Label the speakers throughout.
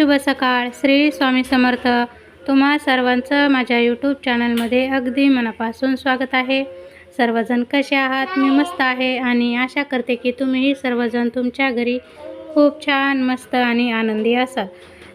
Speaker 1: शुभ सकाळ. श्री स्वामी समर्थ. तुम्हा सर्वांचं माझ्या यूट्यूब चॅनलमध्ये अगदी मनापासून स्वागत आहे. सर्वजण कसे आहात? मी मस्त आहे आणि आशा करते की तुम्हीही सर्वजण तुमच्या घरी खूप छान मस्त आणि आनंदी असाल.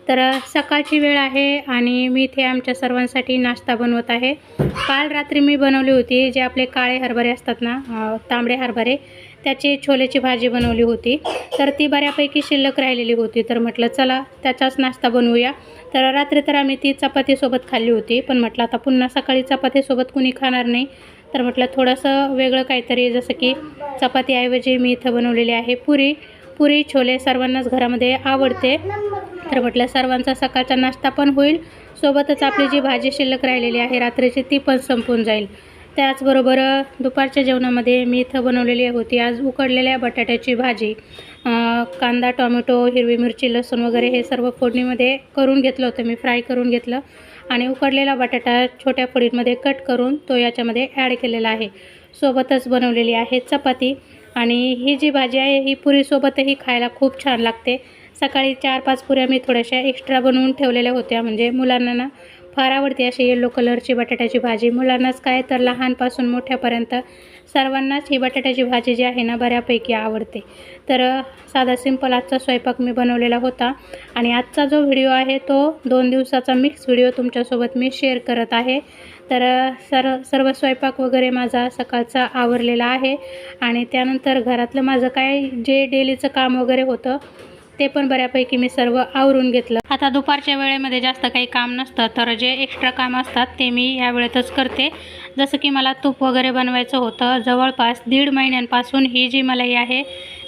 Speaker 1: तर सकाळची वेळ आहे आणि मी इथे आमच्या सर्वांसाठी नाश्ता बनवत आहे. काल रात्री मी बनवली होती जे आपले काळे हरभरे असतात ना तांबडे हरभरे. त्याची छोल्याची भाजी बनवली होती. तर ती बऱ्यापैकी शिल्लक राहिलेली होती. तर म्हटलं चला त्याचाच नाश्ता बनवूया. तर रात्री तर आम्ही ती चपातीसोबत खाल्ली होती. पण म्हटलं आता पुन्हा सकाळी चपातीसोबत कुणी खाणार नाही. तर म्हटलं थोडंसं वेगळं काहीतरी जसं की चपातीऐवजी मी इथं बनवलेली आहे पुरी. पुरी छोले सर्वांनाच घरामध्ये आवडते. तर म्हटलं सर्वांचा सकाळचा नाश्ता पण होईल. सोबतच आपली जी भाजी शिल्लक राहिलेली आहे रात्रीची ती पण संपून जाईल. त्याचबरोबर दुपारच्या जेवणामध्ये मी इथं बनवलेली होती. आज उकडलेल्या बटाट्याची भाजी कांदा टोमॅटो हिरवी मिरची लसूण वगैरे हे सर्व फोडणीमध्ये करून घेतलं होतं. मी फ्राय करून घेतलं आणि उकडलेला बटाटा छोट्या फोडींमध्ये कट करून तो याच्यामध्ये ॲड केलेला आहे. सोबतच बनवलेली आहे चपाती आणि ही जी भाजी आहे ही पुरीसोबतही खायला खूप छान लागते. सकाळी चार पाच पुऱ्या मी थोड्याशा एक्स्ट्रा बनवून ठेवलेल्या होत्या. म्हणजे मुलांना ना फार आवडते अशी येलो कलरची बटाट्याची भाजी. मुलांनाच काय तर लहानपासून मोठ्यापर्यंत सर्वांनाच ही बटाट्याची भाजी जी आहे ना बऱ्यापैकी आवडते. तर साधा सिंपल आजचा स्वयंपाक मी बनवलेला होता आणि आजचा जो व्हिडिओ आहे तो दोन दिवसाचा मिक्स व्हिडिओ तुमच्यासोबत मी शेअर करत आहे. तर सर सर्व स्वयंपाक वगैरे माझा सकाळचा आवरलेला आहे आणि त्यानंतर घरातलं माझं काय जे डेलीचं काम वगैरे होतं ते पण बऱ्यापैकी मी सर्व आवरून घेतलं. आता दुपारच्या वेळेमध्ये जास्त काही काम नसतं तर जे एक्स्ट्रा काम असतात ते मी या वेळेतच करते. जसं की मला तूप वगैरे बनवायचं होतं जवळपास दीड महिन्यांपासून ही जी मलाई आहे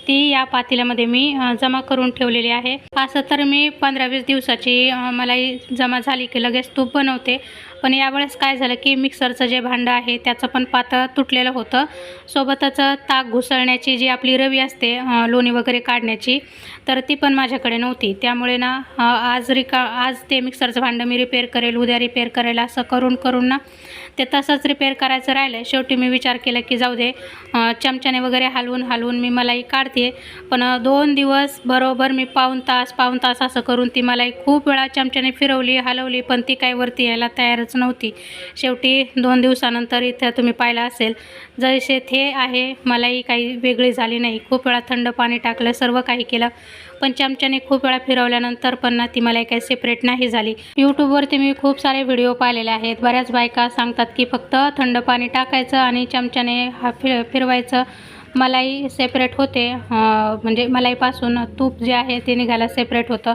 Speaker 1: ती या पातेल्यामध्ये मी जमा करून ठेवलेली आहे. असं तर मी पंधरा वीस दिवसाची मलाई जमा झाली की लगेच तूप बनवते. पण यावेळेस काय झालं की मिक्सरचं जे भांडं आहे त्याचं पण पातळ तुटलेलं होतं. सोबतच ताक घुसळण्याची जी आपली रवी असते लोणी वगैरे काढण्याची तर ती पण माझ्याकडे नव्हती. त्यामुळे ना आज रिका आज ते मिक्सरचं भांडं मी रिपेअर करेल उद्या रिपेअर करेल असं करून करून ना ते तसंच रिपेअर करायचं राहिलं शेवटी मी विचार केला की जाऊ दे चमच्याने वगैरे हलवून हलवून मी मलाई काढते. पण दोन दिवस बरोबर मी पाऊण तास पाऊण तास असं करून ती मलाई खूप वेळा चमच्याने फिरवली हलवली पण ती काही वरती यायला तयारच नव्हती. शेवटी दोन दिवसानंतर इथं तुम्ही पाहिलं असेल जसे थे आहे मलाई काही वेगळी झाली नाही. खूप वेळा थंड पाणी टाकलं सर्व काही केलं. पण चमच्याने खूप वेळा फिरवल्यानंतर पण ना ती मला काही सेपरेट नाही झाली. यूट्यूबवरती मी खूप सारे व्हिडिओ पाहिलेले आहेत. बऱ्याच बायका सांगतात की फक्त थंड पाणी टाकायचं आणि चमच्याने हा फिर फिरवायचं. मलाई सेपरेट होते. म्हणजे मलाईपासून तूप जे आहे ते निघायला सेपरेट होतं.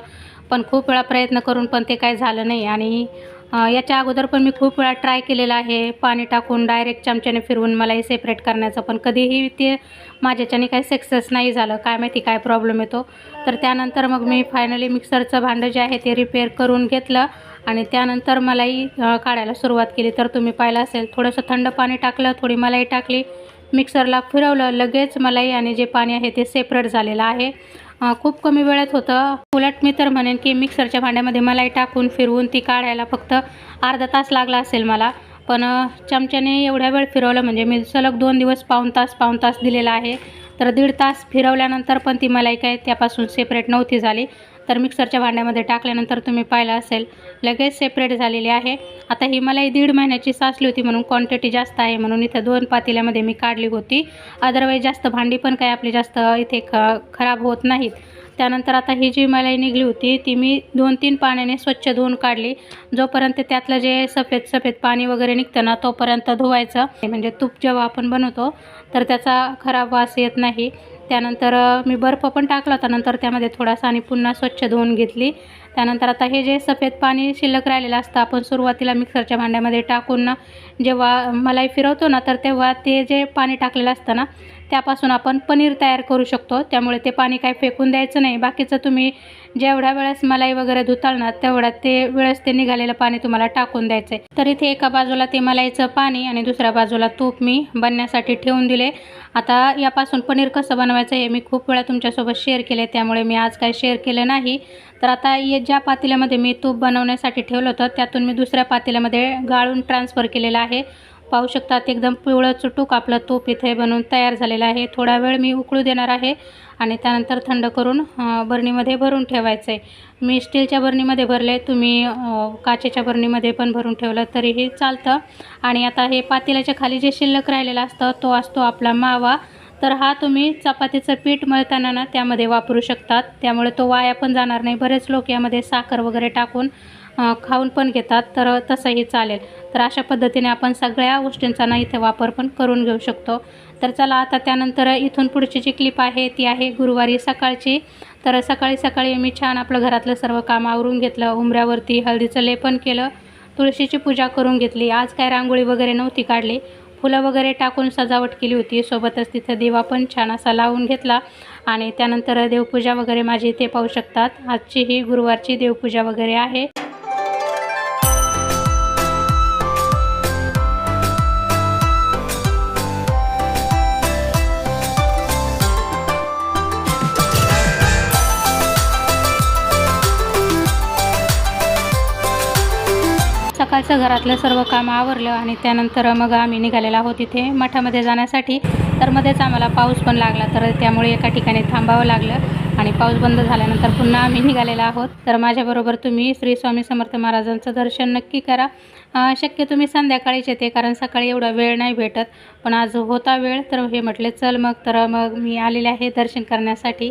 Speaker 1: पण खूप वेळा प्रयत्न करून पण ते काय झालं नाही. आणि याच्या अगोदर पण मी खूप वेळा ट्राय केलेला आहे. पाणी टाकून डायरेक्ट चमच्याने फिरवून मलाही सेपरेट करण्याचं पण कधीही ते माझ्याच्याने काही सक्सेस नाही झालं. काय माहिती काय प्रॉब्लेम येतो. तर त्यानंतर मग मी फायनली मिक्सरचं भांडं जे आहे ते रिपेअर करून घेतलं आणि त्यानंतर मलाही काढायला सुरुवात केली. तर तुम्ही पाहिलं असेल थोडंसं थंड पाणी टाकलं थोडी मलाई टाकली मिक्सरला फिरवलं लगेच मलाई आणि जे पाणी आहे ते सेपरेट झालेलं आहे. खूप कमी वेळात होतं. उलट मी तर म्हणेन की मिक्सरच्या भांड्यामध्ये मलाई टाकून फिरवून ती काढायला फक्त अर्धा तास लागला असेल मला. पण चमच्याने एवढ्या वेळ फिरवलं म्हणजे मी सलग दोन दिवस पाऊण तास पाऊण तास दिलेला आहे. तर दीड तास फिरवल्यानंतर पण ती मलाई काय त्यापासून सेपरेट नव्हती झाली. तर मिक्सरच्या भांड्यामध्ये टाकल्यानंतर तुम्ही पाहिलं असेल लगेच सेपरेट झालेली आहे. आता ही मलाई दीड महिन्याची साचली होती म्हणून क्वांटिटी जास्त आहे म्हणून इथं दोन पातेल्यामध्ये मी काढली होती. अदरवाईज जास्त भांडी पण काय आपली जास्त इथे ख खराब होत नाहीत. त्यानंतर आता ही जी मलाई निघली होती ती मी दोन तीन पाण्याने स्वच्छ धुवून काढली. जोपर्यंत त्यातलं जे सफेद सफेद पाणी वगैरे निघतं ना तोपर्यंत धुवायचं. म्हणजे तूप जेव्हा आपण बनवतो तर त्याचा खराब वास येत नाही. त्यानंतर मी बर्फ पण टाकला होता. नंतर त्यामध्ये थोडासा आणि पुन्हा स्वच्छ धुवून घेतली. त्यानंतर आता हे जे सफेद पाणी शिल्लक राहिलेलं असतं आपण सुरुवातीला मिक्सरच्या भांड्यामध्ये टाकून जेव्हा मलाई फिरवतो ना तर तेव्हा ते जे पाणी टाकलेलं असतं ना त्यापासून आपण पनीर तयार करू शकतो. त्यामुळे ते पाणी काय फेकून द्यायचं नाही. बाकीचं तुम्ही जेवढ्या वेळेस मलाई वगैरे धुताल ना तेवढ्या ते वेळेस ते निघालेलं पाणी तुम्हाला टाकून द्यायचं आहे तर इथे एका बाजूला ते मलाईचं पाणी आणि दुसऱ्या बाजूला तूप मी बनण्यासाठी ठेवून दिले. आता यापासून पनीर कसं बनवायचं हे मी खूप वेळा तुमच्यासोबत शेअर केले त्यामुळे मी आज काय शेअर केलं नाही. तर आता ये ज्या पातेल्यामध्ये मी तूप बनवण्यासाठी ठेवलं होतं त्यातून मी दुसऱ्या पातेल्यामध्ये गाळून ट्रान्सफर केलेलं आहे. पाहू शकतात एकदम पिवळं चुटूक आपलं तूप इथे बनवून तयार झालेलं आहे. थोडा वेळ मी उकळू देणार आहे आणि त्यानंतर थंड करून बरणीमध्ये भरून ठेवायचं आहे मी स्टीलच्या बरणीमध्ये भरले तुम्ही काचेच्या बरणीमध्ये पण भरून ठेवलं तरीही चालतं. आणि आता हे पातेल्याच्या खाली जे शिल्लक राहिलेलं असतं तो असतो आपला मावा. तर हा तुम्ही चपातीचं पीठ मळताना ना त्यामध्ये वापरू शकतात. त्यामुळे तो वाया पण जाणार नाही. बरेच लोक यामध्ये साखर वगैरे टाकून खाऊन पण घेतात तर तसंही चालेल. तर अशा पद्धतीने आपण सगळ्या गोष्टींचा ना इथे वापर पण करून घेऊ शकतो. तर चला आता त्यानंतर इथून पुढची जी क्लिप आहे ती आहे गुरुवारी सकाळची. तर सकाळी सकाळी मी छान आपलं घरातलं सर्व काम आवरून घेतलं उंबऱ्यावरती हळदीचं लेपन केलं तुळशीची पूजा करून घेतली. आज काय रांगोळी वगैरे नव्हती काढली. फुलं वगैरे टाकून सजावट केली होती. सोबतच तिथं दिवा पण छान असा लावून घेतला. आणि त्यानंतर देवपूजा वगैरे माझी इथे पाहू शकतात. आजची ही गुरुवारची देवपूजा वगैरे आहे. सकाळचं घरातलं सर्व काम आवरलं आणि त्यानंतर मग आम्ही निघालेलो आहोत इथे मठामध्ये जाण्यासाठी. तर मध्येच आम्हाला पाऊस पण लागला तर त्यामुळे एका ठिकाणी थांबावं लागलं आणि पाऊस बंद झाल्यानंतर पुन्हा आम्ही निघालेलो आहोत. तर माझ्याबरोबर तुम्ही श्री स्वामी समर्थ महाराजांचं दर्शन नक्की करा. शक्य तुम्ही संध्याकाळीच येते कारण सकाळी एवढा वेळ नाही भेटत. पण आज होता वेळ तर हे म्हटले चल मग. तर मग मी आलेले आहे दर्शन करण्यासाठी.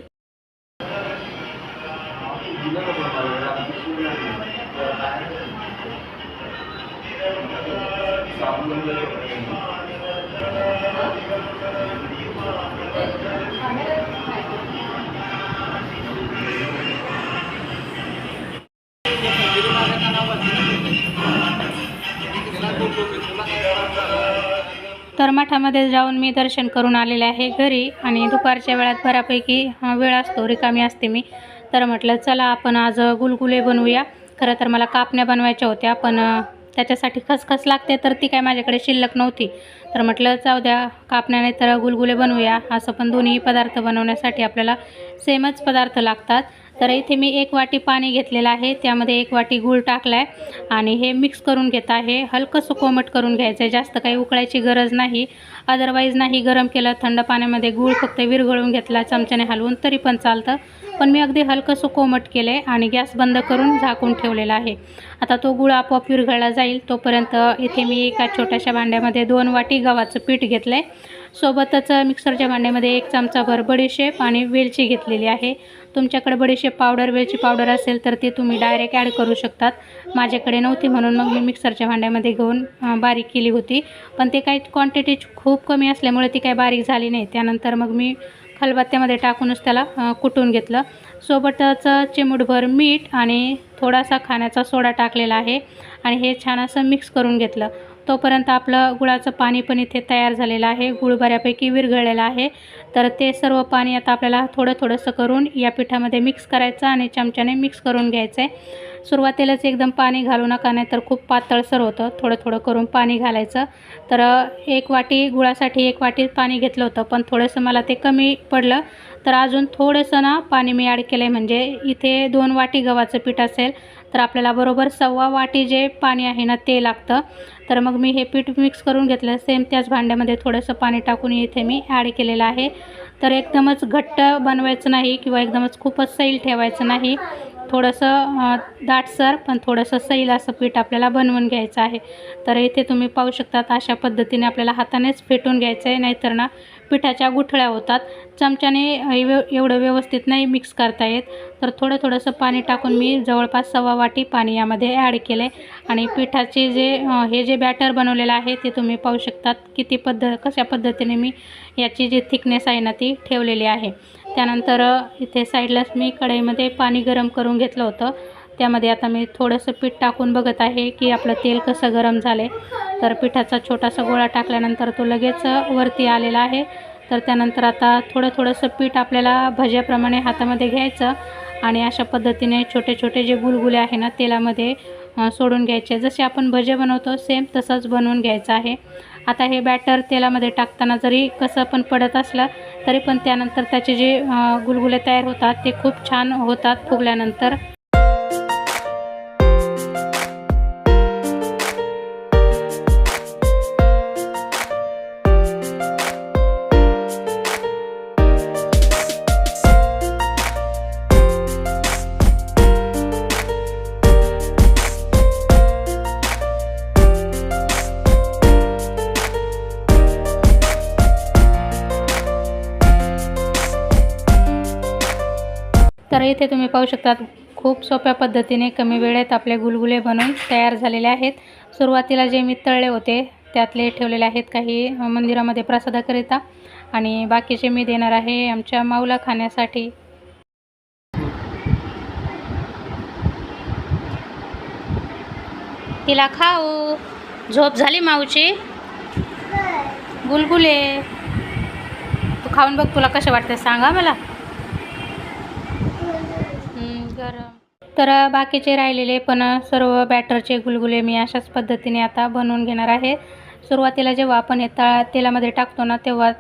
Speaker 1: तर मठामध्ये जाऊन मी दर्शन करून आलेले आहे घरी आणि दुपारच्या वेळात बऱ्यापैकी वेळ असतो रिकामी असते मी. तर म्हटलं चला आपण आज गुलगुले बनवूया. खरं तर मला कापण्या बनवायच्या होत्या पण त्याच्यासाठी खसखस लागते तर ती काय माझ्याकडे शिल्लक नव्हती. तर म्हटलं जाऊ द्या कापण्याने तर गुलगुले बनवूया. असं पण दोन्ही पदार्थ बनवण्यासाठी आपल्याला सेमच पदार्थ लागतात. तर इथे मी एक वाटी पाणी घेतलेलं आहे. त्यामध्ये एक वाटी गूळ टाकला आहे आणि हे मिक्स करून घेत आहे. हलकंसं कोमट करून घ्यायचं आहे जास्त काही उकळायची गरज नाही. अदरवाईज नाही गरम केलं थंड पाण्यामध्ये गूळ फक्त विरघळून घेतला चमच्याने हलवून तरी पण चालतं. पण मी अगदी हलकंसं कोमट केलं आहे आणि गॅस बंद करून झाकून ठेवलेला आहे. आता तो गुळ आपोआप विरघळला जाईल. तोपर्यंत इथे मी एका छोट्याशा भांड्यामध्ये दोन वाटी गव्हाचं पीठ घेतलं आहे सोबतच मिक्सरच्या भांड्यामध्ये एक चमचाभर बडीशेप आणि वेलची घेतलेली आहे. तुमच्याकडे बडीशेप पावडर वेलची पावडर असेल तर ती तुम्ही डायरेक्ट ॲड करू शकतात. माझ्याकडे नव्हती म्हणून मग मी मिक्सरच्या भांड्यामध्ये घेऊन बारीक केली होती. पण ते काही क्वांटिटी खूप कमी असल्यामुळे ती काही बारीक झाली नाही. त्यानंतर मग मी खलबत्त्यामध्ये टाकूनच त्याला कुटून घेतलं. सोबतच चिमूटभर मीठ आणि थोडासा खाण्याचा सोडा टाकलेला आहे आणि हे छान असं मिक्स करून घेतलं. तोपर्यंत आपलं गुळाचं पाणी पण इथे तयार झालेलं आहे. गुळ बऱ्यापैकी विरघळलेलं आहे. तर ते सर्व पाणी आता आपल्याला थोडं थोडंसं करून या पिठामध्ये मिक्स करायचं आणि चमच्याने मिक्स करून घ्यायचं आहे सुरुवातीलाच एकदम पाणी घालू नका नाही तर खूप पातळसर होतं. थोडं थोडं करून पाणी घालायचं. तर एक वाटी गुळासाठी एक वाटी पाणी घेतलं होतं पण थोडंसं मला ते कमी पडलं. तर अजून थोडंसं ना पाणी मी ॲड केलं आहे म्हणजे इथे दोन वाटी गव्हाचं पीठ असेल तर आपल्याला बरोबर सव्वा वाटी जे पाणी आहे ना ते लागतं. तर मग मी हे पीठ मिक्स करून घेतलं. सेम त्याच भांड्यामध्ये थोडंसं पाणी टाकून इथे मी ॲड केलेलं आहे. तर एकदमच घट्ट बनवायचं नाही किंवा एकदमच खूपच सैल ठेवायचं नाही. थोडंसं दाटसर पण थोडंसं सैल असं पीठ आपल्याला बनवून घ्यायचं आहे. तर इथे तुम्ही पाहू शकतात अशा पद्धतीने आपल्याला हातानेच फेटून घ्यायचं आहे नाहीतर ना पिठाच्या गुठळ्या होतात. चमच्याने एव- एवढं व्यवस्थित नाही मिक्स करता येत. तर थोडं थोडंसं पाणी टाकून मी जवळपास सव्वा वाटी पाणी यामध्ये ॲड केलं. आहे आणि पिठाचे जे हे जे बॅटर बनवलेलं आहे ते तुम्ही पाहू शकतात किती पद्ध कशा पद्धतीने मी याची जी थिकनेस आहे ना ती ठेवलेली आहे. त्यानंतर इथे साईडलाच मी कढईमध्ये पाणी गरम करून घेतलं होतं. त्यामध्ये आता मी थोडंसं पीठ टाकून बघत आहे की आपलं तेल कसं गरम झालं आहे तर पिठाचा छोटासा गोळा टाकल्यानंतर तो लगेच वरती आलेला आहे. तर त्यानंतर आता थोडं थोडंसं पीठ आपल्याला भज्याप्रमाणे हातामध्ये घ्यायचं आणि अशा पद्धतीने छोटे छोटे जे गुलगुले आहे ना तेलामध्ये सोडून घ्यायचे. जसे आपण भजे बनवतो सेम तसंच बनवून घ्यायचं आहे. आता हे बॅटर तेलामध्ये टाकताना जरी कसं पण पडत असलं तरी पण त्यानंतर त्याचे जे गुलगुले तयार होतात ते खूप छान होतात फुगल्यानंतर. तर इथे तुम्ही पाहू शकता खूप सोप्या पद्धतीने कमी वेळेत आपले गुलगुले बनवून तयार झालेले आहेत. सुरुवातीला जे मी तळले होते त्यातले ठेवलेले आहेत काही मंदिरामध्ये प्रसादाकरिता. आणि बाकीचे मी देणार आहे आमच्या माऊला खाण्यासाठी. तिला खाऊ. झोप झाली माऊची? गुलगुले. तू खाऊन बघ तुला कसे वाटते सांगा मला हम्म, गरम तर बाकीचे राहिलेले पण सर्व बॅटरचे गुलगुले मी अशाच पद्धतीने आता बनवून घेणार आहे. सुरुवातीला जेव्हा आपण हे तळा तेलामध्ये टाकतो ना तेव्हा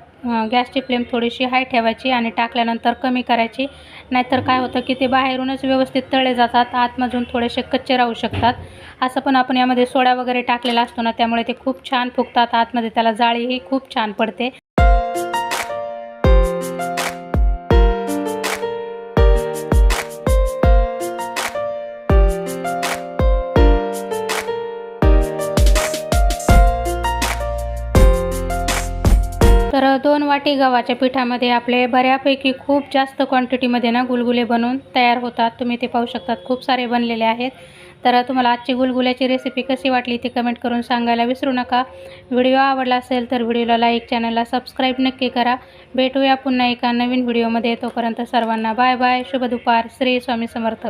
Speaker 1: गॅसची फ्लेम थोडीशी हाय ठेवायची आणि टाकल्यानंतर कमी करायची. नाहीतर काय होतं की ते बाहेरूनच व्यवस्थित तळले जातात आतमधून थोडेसे कच्चे राहू शकतात. असं पण आपण यामध्ये सोडा वगैरे टाकलेला असतो ना त्यामुळे ते खूप छान फुगतात आतमध्ये त्याला जाळीही खूप छान पडते. दोन गव्हाच्या पिठामध्ये आपले बऱ्यापैकी खूप जास्त क्वांटिटीमध्ये ना गुलगुले बनवून तयार होतात. तुम्ही ते पाहू शकतात. खूप सारे बनलेले आहेत. तर तुम्हाला आजची गुलगुल्याची रेसिपी कशी वाटली ती कमेंट करून सांगायला विसरू नका. व्हिडिओ आवडला असेल तर व्हिडिओला लाईक चॅनलला सबस्क्राईब नक्की करा. भेटूया पुन्हा एका नवीन व्हिडिओमध्ये तोपर्यंत सर्वांना बाय बाय शुभ दुपार. श्री स्वामी समर्थ.